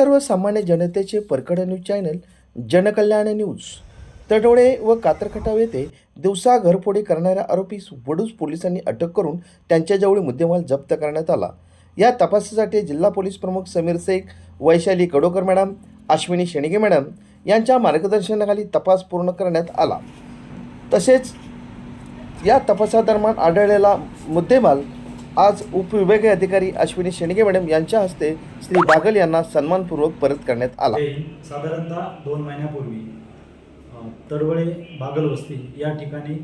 सर्वसामान्य जनतेचे परकडे news channel Jankalyan news. Tadole व कातरखटाव येथे दिवसा घरफोडी करणाऱ्या आरोपीस वडूज पोलिसांनी अटक करून त्यांच्याजवळ मुद्देमाल जप्त करण्यात आला. या तपासासाठी जिल्हा पोलीस प्रमुख समीर शेख वैशाली कडोकर मॅडम अश्विनी शेणगे मॅडम यांच्या मार्गदर्शनाखाली तपास पूर्ण करण्यात आला. तसेच या तपासादरम्यान आढळलेला मुद्देमाल आज उपविभागीय अधिकारी अश्विनी शेणगे मॅडम यांच्या हस्ते श्री बागल यांना सन्मानपूर्वक परत करण्यात आला. साधारणतः दोन महिन्यापूर्वी तडवळे बागल वस्ती या ठिकाणी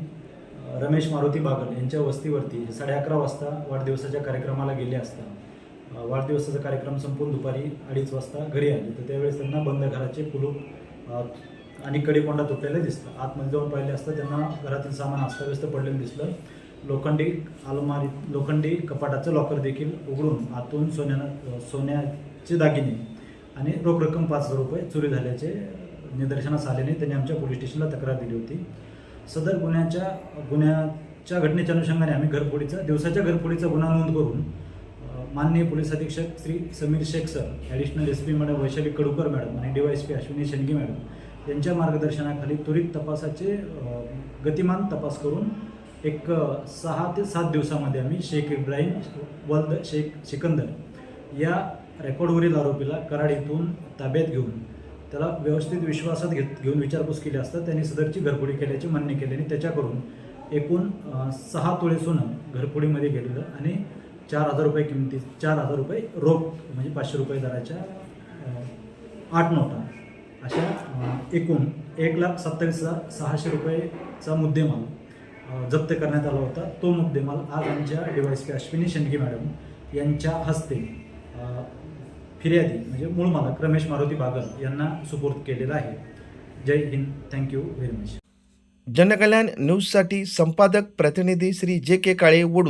रमेश मारुती बागल यांच्या वस्तीवरती साडे अकरा वाजता वाढदिवसाच्या कार्यक्रमाला गेले असता वाढदिवसाचा कार्यक्रम संपून दुपारी अडीच वाजता घरी आले. तर त्यावेळेस त्यांना बंद घराचे कुलूप आणि कडेकोंडा तुटलेले दिसतं आतमध्ये जाऊन पाहिले असता त्यांना घरातील सामान अस्ताव्यस्त पडलेलं दिसलं. लोखंडी अलमारी लोखंडी कपाटाचं लॉकर देखील उघडून आतून सोन्या सोन्याचे दागिने आणि रोख रक्कम पाच हजार रुपये चोरी झाल्याचे निदर्शनास आल्याने त्यांनी आमच्या पोलीस स्टेशनला तक्रार दिली होती. सदर गुन्ह्याच्या गुन्ह्याच्या घटनेच्या अनुषंगाने आम्ही घरफोडीचा दिवसाच्या घरफोडीचा गुन्हा नोंद करून माननीय पोलीस अधीक्षक Shri Sameer Shaikh sir additional S P madam Vaishali Kadukar madam आणि D Y S P Ashwini Shendge madam यांच्या मार्गदर्शनाखाली त्वरित तपासाचे गतिमान तपास करून एक सहा ते सात दिवसामध्ये आम्ही शेख इब्राहिम वल्द शेख सिकंदर या रेकॉर्डवरील आरोपीला कराड इथून ताब्यात घेऊन त्याला व्यवस्थित विश्वासात घेत घेऊन विचारपूस केली असता त्यांनी सदरची घरफोडी केल्याचे मान्य केले आणि त्याच्याकडून एकूण सहा तोळे सोनं घरफोडीमध्ये गेलेलं आणि चार हजार रुपये किमती चार हजार रुपये रोख म्हणजे पाचशे रुपये दराच्या आठ नोटा अशा एकूण एक लाख सत्तावीस हजार सहाशे रुपयेचा मुद्देमाल जप्त करण्यात आला होता. तो मुद्देमाल आज आमच्या DYS P Ashwini Shendge madam यांच्या हस्ते फिर्यादी म्हणजे मूळ मालक रमेश मारुती बागल यांना सुपूर्द केलेला आहे. जय Hind. Thank you very much Jankalyan न्यूजसाठी संपादक प्रतिनिधी श्री जे के काळे वडू